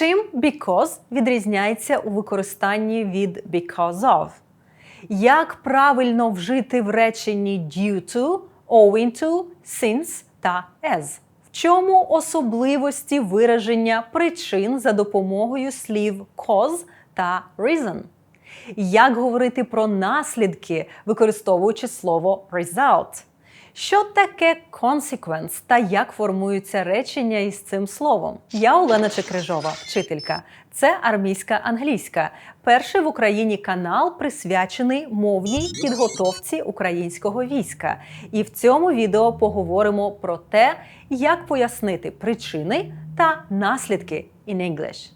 Чим because відрізняється у використанні від because of? Як правильно вжити в реченні due to, owing to, since та as? В чому особливості вираження причин за допомогою слів cause та reason? Як говорити про наслідки, використовуючи слово result? Що таке consequence та як формуються речення із цим словом? Я Олена Чекрижова, вчителька. Це армійська англійська, перший в Україні канал присвячений мовній підготовці українського війська. І в цьому відео поговоримо про те, як пояснити причини та наслідки in English.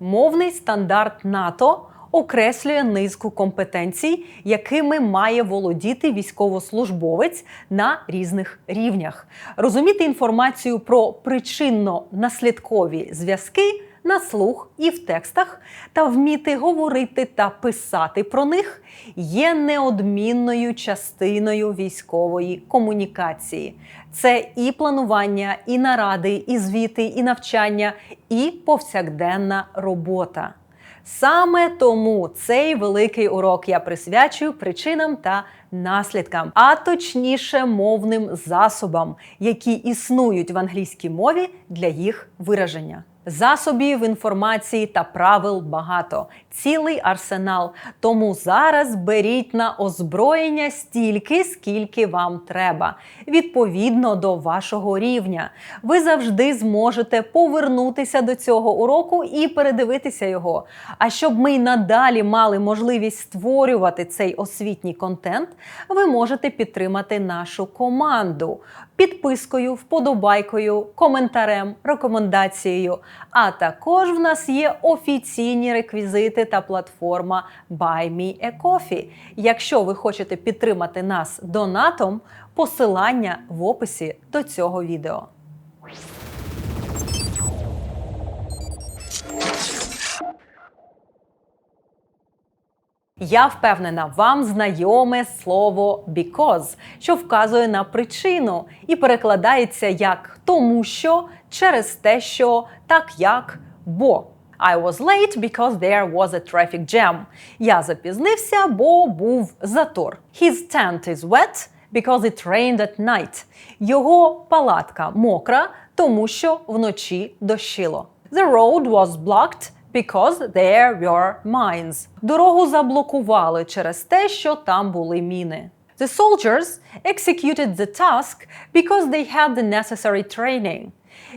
Мовний стандарт НАТО окреслює низку компетенцій, якими має володіти військовослужбовець на різних рівнях. Розуміти інформацію про причинно-наслідкові зв'язки на слух і в текстах та вміти говорити та писати про них є неодмінною частиною військової комунікації. Це і планування, і наради, і звіти, і навчання, і повсякденна робота. Саме тому цей великий урок я присвячую причинам та наслідкам, а точніше мовним засобам, які існують в англійській мові для їх вираження. Засобів інформації та правил багато, цілий арсенал. Тому зараз беріть на озброєння стільки, скільки вам треба, відповідно до вашого рівня. Ви завжди зможете повернутися до цього уроку і передивитися його. А щоб ми й надалі мали можливість створювати цей освітній контент, ви можете підтримати нашу команду підпискою, вподобайкою, коментарем, рекомендацією. А також в нас є офіційні реквізити та платформа Buy Me a Coffee. Якщо ви хочете підтримати нас донатом, посилання в описі до цього відео. Я впевнена, вам знайоме слово because, що вказує на причину і перекладається як тому, що, через те, що, так як, бо. I was late because there was a traffic jam. Я запізнився, бо був затор. His tent is wet because it rained at night. Його палатка мокра, тому що вночі дощило. The road was blocked because there were mines. Дорогу заблокували через те, що там були міни. The soldiers executed the task because they had the necessary training.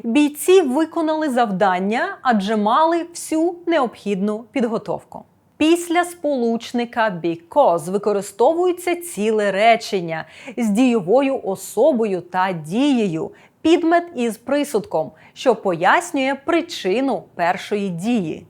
Бійці виконали завдання, адже мали всю необхідну підготовку. Після сполучника because використовується ціле речення з дійовою особою та дією, підмет із присудком, що пояснює причину першої дії.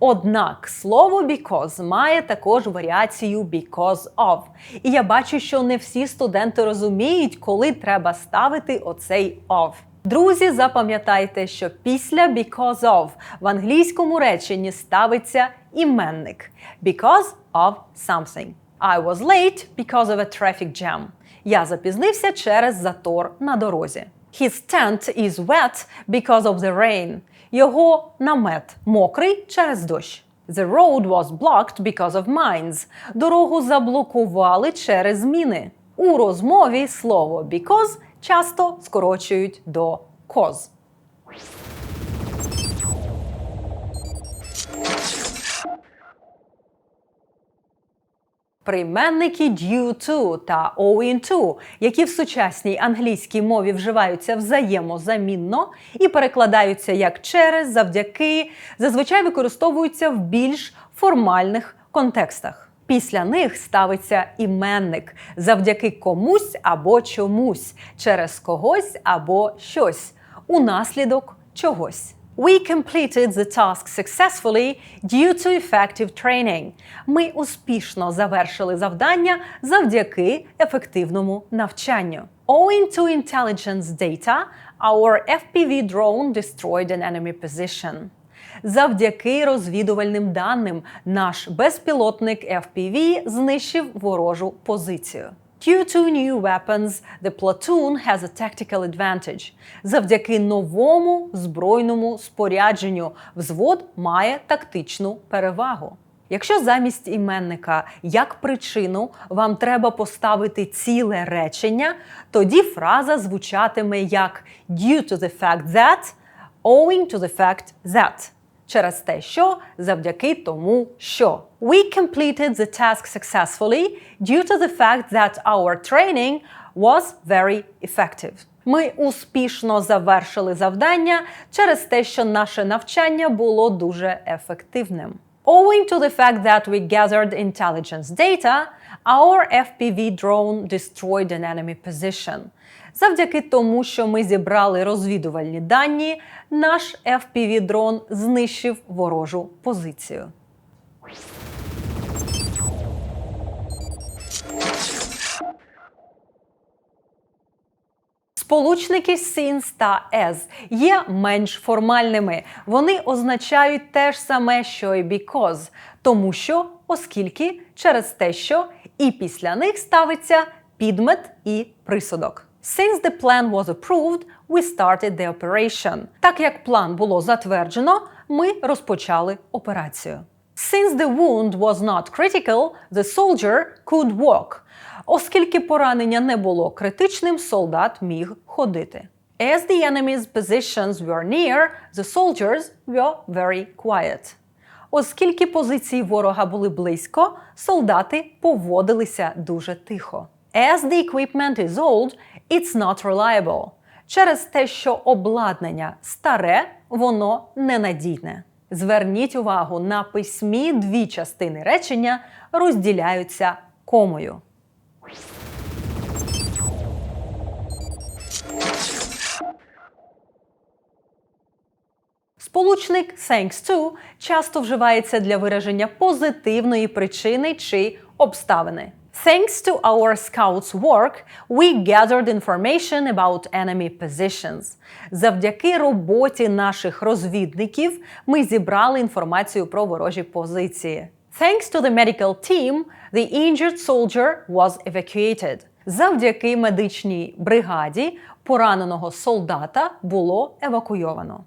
Однак слово because має також варіацію because of. І я бачу, що не всі студенти розуміють, коли треба ставити оцей of. Друзі, запам'ятайте, що після because of в англійському реченні ставиться іменник because of something. I was late because of a traffic jam. Я запізнився через затор на дорозі. His tent is wet because of the rain. Його намет мокрий через дощ. The road was blocked because of mines. Дорогу заблокували через міни. У розмові слово because часто скорочують до cause. Прийменники due to та owing to, які в сучасній англійській мові вживаються взаємозамінно і перекладаються як через, завдяки, зазвичай використовуються в більш формальних контекстах. Після них ставиться іменник завдяки комусь або чомусь, через когось або щось, унаслідок чогось. We completed the task successfully due to effective training. Ми успішно завершили завдання завдяки ефективному навчанню. Owing to intelligence data, our FPV drone destroyed an enemy position. Завдяки розвідувальним даним наш безпілотник FPV знищив ворожу позицію. Due to new weapons, the platoon has a tactical advantage. Завдяки новому збройному спорядженню взвод має тактичну перевагу. Якщо замість іменника як причину вам треба поставити ціле речення, тоді фраза звучатиме як due to the fact that, owing to the fact that. Через те, що завдяки тому, що we completed the task successfully due to the fact that our training was very effective. Ми успішно завершили завдання через те, що наше навчання було дуже ефективним. Owing to the fact that we gathered intelligence data, our FPV drone destroyed an enemy position. Завдяки тому, що ми зібрали розвідувальні дані, наш FPV-дрон знищив ворожу позицію. Сполучники since та as є менш формальними. Вони означають те ж саме, що й because, тому що, оскільки, через те, що, і після них ставиться підмет і присудок. Since the plan was approved, we started the operation. Так як план було затверджено, ми розпочали операцію. Since the wound was not critical, the soldier could walk. Оскільки поранення не було критичним, солдат міг ходити. As the enemy's positions were near, the soldiers were very quiet. Оскільки позиції ворога були близько, солдати поводилися дуже тихо. As the equipment is old, it's not reliable. Через те, що обладнання старе, воно ненадійне. Зверніть увагу, на письмі дві частини речення розділяються комою. Сполучник thanks to часто вживається для вираження позитивної причини чи обставини. Thanks to our scouts' work, we gathered information about enemy positions. Завдяки роботі наших розвідників ми зібрали інформацію про ворожі позиції. Thanks to the medical team, the injured soldier was evacuated. Завдяки медичній бригаді пораненого солдата було евакуйовано.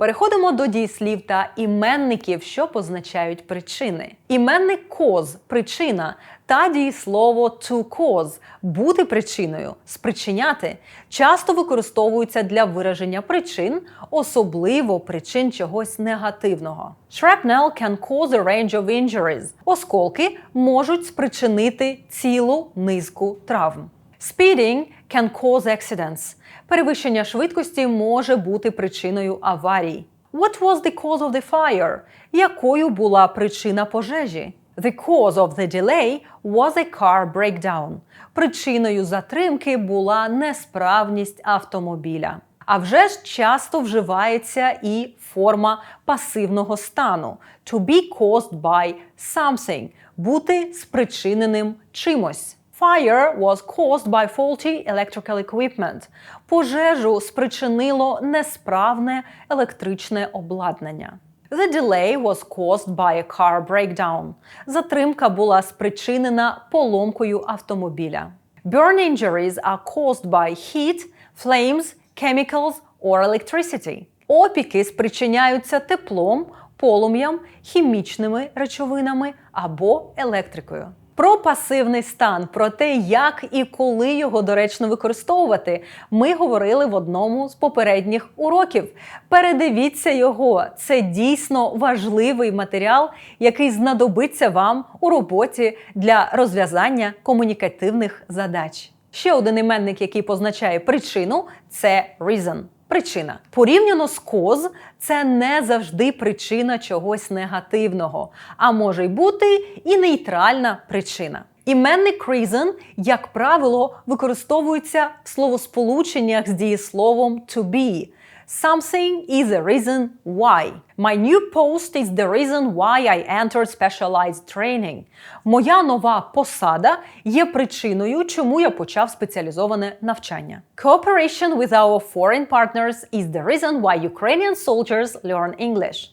Переходимо до дієслів та іменників, що позначають причини. Іменник cause – причина та дієслово to cause – бути причиною, спричиняти часто використовуються для вираження причин, особливо причин чогось негативного. Shrapnel can cause a range of injuries. Осколки можуть спричинити цілу низку травм. Speeding can cause accidents. Перевищення швидкості може бути причиною аварій. What was the cause of the fire? Якою була причина пожежі? The cause of the delay was a car breakdown. Причиною затримки була несправність автомобіля. А вже ж часто вживається і форма пасивного стану to be caused by something бути спричиненим чимось. Fire was caused by faulty electrical equipment. Пожежу спричинило несправне електричне обладнання. The delay was caused by a car breakdown. Затримка була спричинена поломкою автомобіля. Burn injuries are caused by heat, flames, chemicals or electricity. Опіки спричиняються теплом, полум'ям, хімічними речовинами або електрикою. Про пасивний стан, про те, як і коли його доречно використовувати, ми говорили в одному з попередніх уроків. Передивіться його, це дійсно важливий матеріал, який знадобиться вам у роботі для розв'язання комунікативних задач. Ще один іменник, який позначає причину, це reason. Причина порівняно з коз, це не завжди причина чогось негативного, а може й бути і нейтральна причина. Іменник reason, як правило, використовується в словосполученнях з дієсловом to be. Something is a reason why. My new post is the reason why I entered specialized training. Моя нова посада є причиною, чому я почав спеціалізоване навчання. Cooperation with our foreign partners is the reason why Ukrainian soldiers learn English.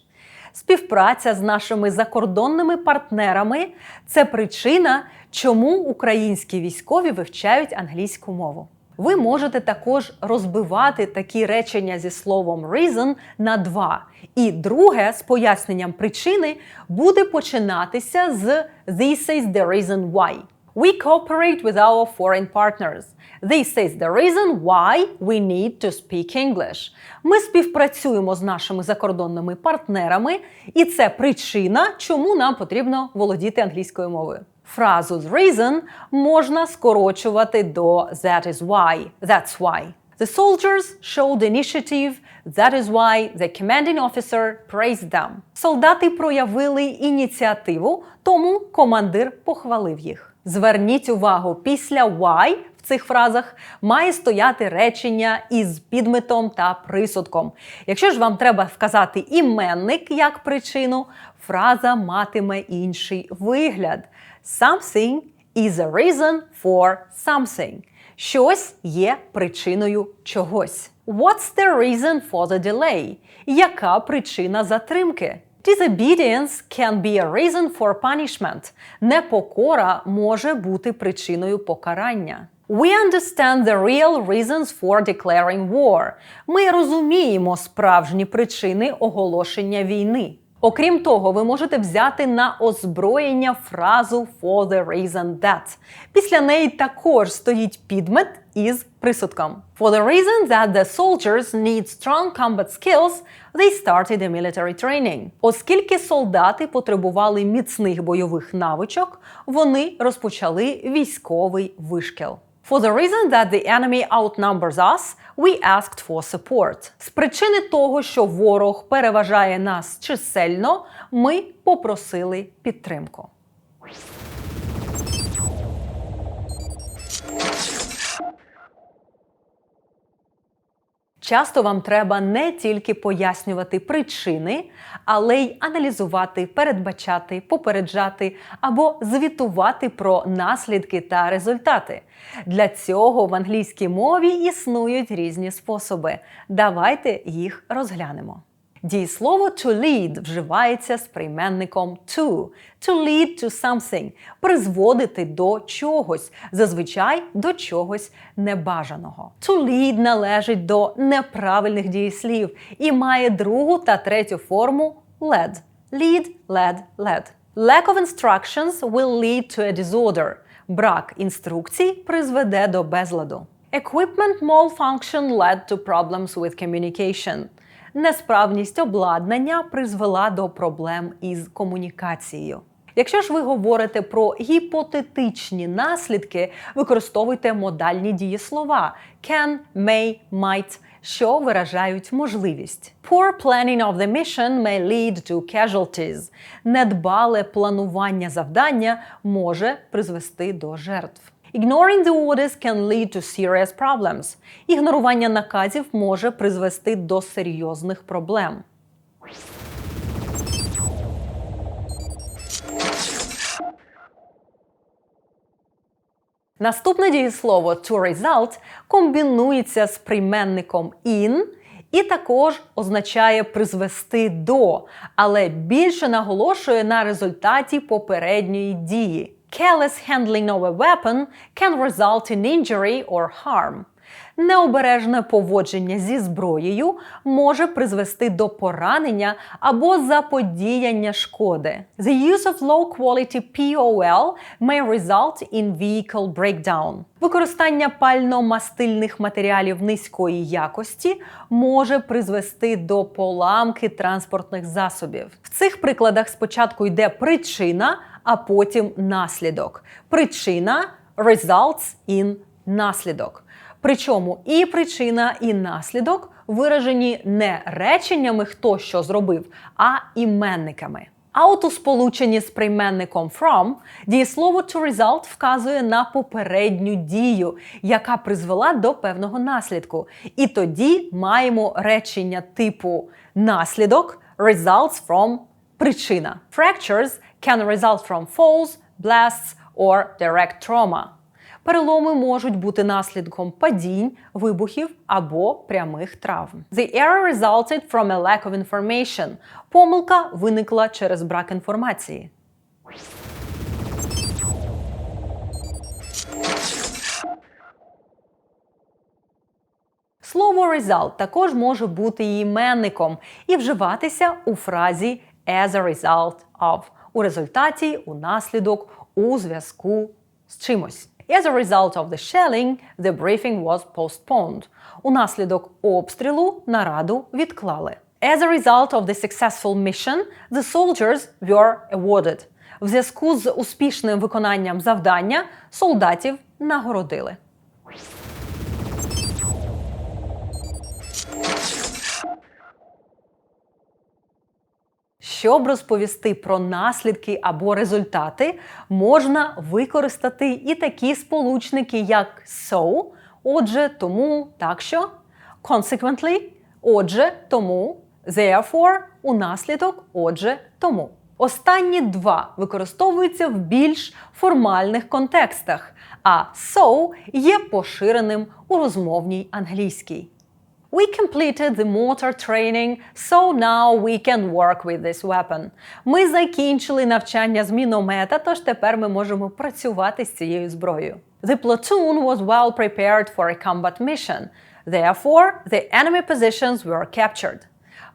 Співпраця з нашими закордонними партнерами це причина, чому українські військові вивчають англійську мову. Ви можете також розбивати такі речення зі словом reason на два. І друге з поясненням причини буде починатися з This is the reason why. We cooperate with our foreign partners. This is the reason why we need to speak English. Ми співпрацюємо з нашими закордонними партнерами, і це причина, чому нам потрібно володіти англійською мовою. Фразу з reason можна скорочувати до that is why. That's why. The soldiers showed initiative. That is why the commanding officer praised them. Солдати проявили ініціативу, тому командир похвалив їх. Зверніть увагу, після why в цих фразах має стояти речення із підметом та присудком. Якщо ж вам треба вказати іменник як причину, фраза матиме інший вигляд. Something is a reason for something. Щось є причиною чогось. What's the reason for the delay? Яка причина затримки? Disobedience can be a reason for punishment. Непокора може бути причиною покарання. We understand the real reasons for declaring war. Ми розуміємо справжні причини оголошення війни. Окрім того, ви можете взяти на озброєння фразу for the reason that. Після неї також стоїть підмет із присудком. For the reason that the soldiers need strong combat skills, they started a military training. Оскільки солдати потребували міцних бойових навичок, вони розпочали військовий вишкіл. For the reason that the enemy outnumbers us, we asked for support. З причини того, що ворог переважає нас чисельно, ми попросили підтримку. Часто вам треба не тільки пояснювати причини, але й аналізувати, передбачати, попереджати або звітувати про наслідки та результати. Для цього в англійській мові існують різні способи. Давайте їх розглянемо. Дієслово to lead вживається з прийменником to. To lead to something призводити до чогось, зазвичай до чогось небажаного. To lead належить до неправильних дієслів і має другу та третю форму led. Lead, led, led. Lack of instructions will lead to a disorder. Брак інструкцій призведе до безладу. Equipment malfunction led to problems with communication. Несправність обладнання призвела до проблем із комунікацією. Якщо ж ви говорите про гіпотетичні наслідки, використовуйте модальні дієслова can, may, might, що виражають можливість. Poor planning of the mission may lead to casualties. Недбале планування завдання може призвести до жертв. Ignoring the orders can lead to serious problems. Ігнорування наказів може призвести до серйозних проблем. Наступне дієслово to result комбінується з прийменником in і також означає призвести до, але більше наголошує на результаті попередньої дії. Careless handling of a weapon can result in injury or harm. Необережне поводження зі зброєю може призвести до поранення або заподіяння шкоди. The use of low-quality POL may result in vehicle breakdown. Використання пально-мастильних матеріалів низької якості може призвести до поламки транспортних засобів. В цих прикладах спочатку йде причина, а потім наслідок. Причина results in наслідок. Причому і причина, і наслідок виражені не реченнями, хто що зробив, а іменниками. А от у сполученні з прийменником from дієслово to result вказує на попередню дію, яка призвела до певного наслідку. І тоді маємо речення типу наслідок results from причина. Fractures can result from falls, blasts or direct trauma. Переломи можуть бути наслідком падінь, вибухів або прямих травм. The error resulted from a lack of information. Помилка виникла через брак інформації. Слово result також може бути іменником і вживатися у фразі as a result of у результаті, у наслідок, у зв'язку з чимось. As a result of the shelling, the briefing was postponed. У наслідок обстрілу нараду відклали. As a result of the successful mission, the soldiers were awarded. В зв'язку з успішним виконанням завдання солдатів нагородили. Щоб розповісти про наслідки або результати, можна використати і такі сполучники, як so, отже, тому, так що, consequently, отже, тому, therefore, наслідок, отже, тому. Останні два використовуються в більш формальних контекстах, а so є поширеним у розмовній англійській. We completed the motor training, so now we can work with this weapon. Ми закінчили навчання з міномета, тож тепер ми можемо працювати з цією зброєю. The platoon was well prepared for a combat mission. Therefore, the enemy positions were captured.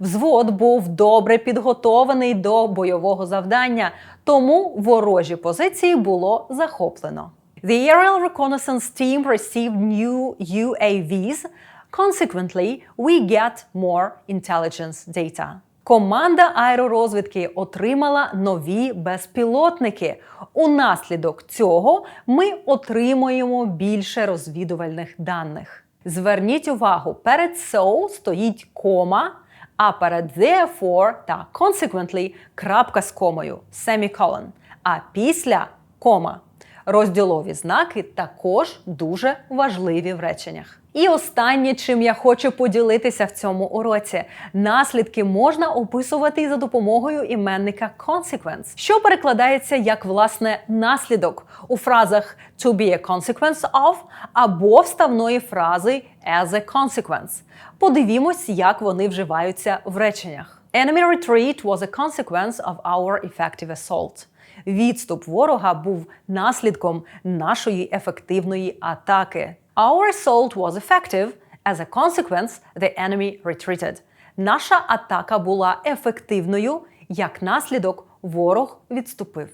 Взвод був добре підготований до бойового завдання, тому ворожі позиції було захоплено. The Aerial Reconnaissance Team received new UAVs. Consequently, we get more intelligence data. Команда аеророзвідки отримала нові безпілотники. Унаслідок цього ми отримуємо більше розвідувальних даних. Зверніть увагу, перед so стоїть кома, а перед therefore та consequently крапка з комою semicolon, а після кома. Розділові знаки також дуже важливі в реченнях. І останнє, чим я хочу поділитися в цьому уроці, наслідки можна описувати за допомогою іменника consequence, що перекладається як власне наслідок у фразах to be a consequence of або вставної фрази as a consequence. Подивімось, як вони вживаються в реченнях. Enemy retreat was a consequence of our effective assault. Відступ ворога був наслідком нашої ефективної атаки. Our assault was effective. As a consequence, the enemy retreated. Наша атака була ефективною. Як наслідок, ворог відступив.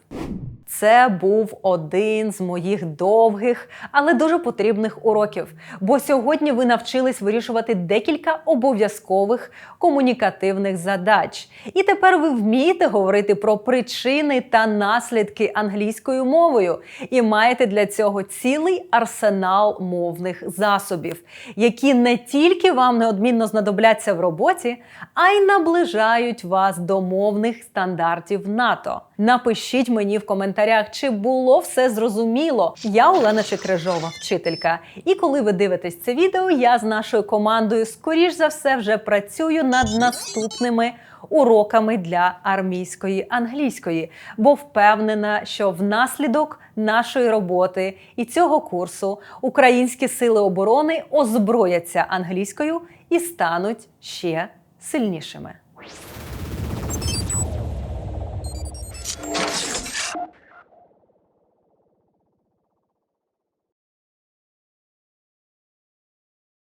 Це був один з моїх довгих, але дуже потрібних уроків. Бо сьогодні ви навчились вирішувати декілька обов'язкових комунікативних задач. І тепер ви вмієте говорити про причини та наслідки англійською мовою, і маєте для цього цілий арсенал мовних засобів, які не тільки вам неодмінно знадобляться в роботі, а й наближають вас до мовних стандартів НАТО. Напишіть мені в коментарях, чи було все зрозуміло. Я Олена Чекрижова, вчителька. І коли ви дивитесь це відео, я з нашою командою, скоріш за все, вже працюю над наступними уроками для армійської англійської, бо впевнена, що внаслідок нашої роботи і цього курсу українські сили оборони озброяться англійською і стануть ще сильнішими.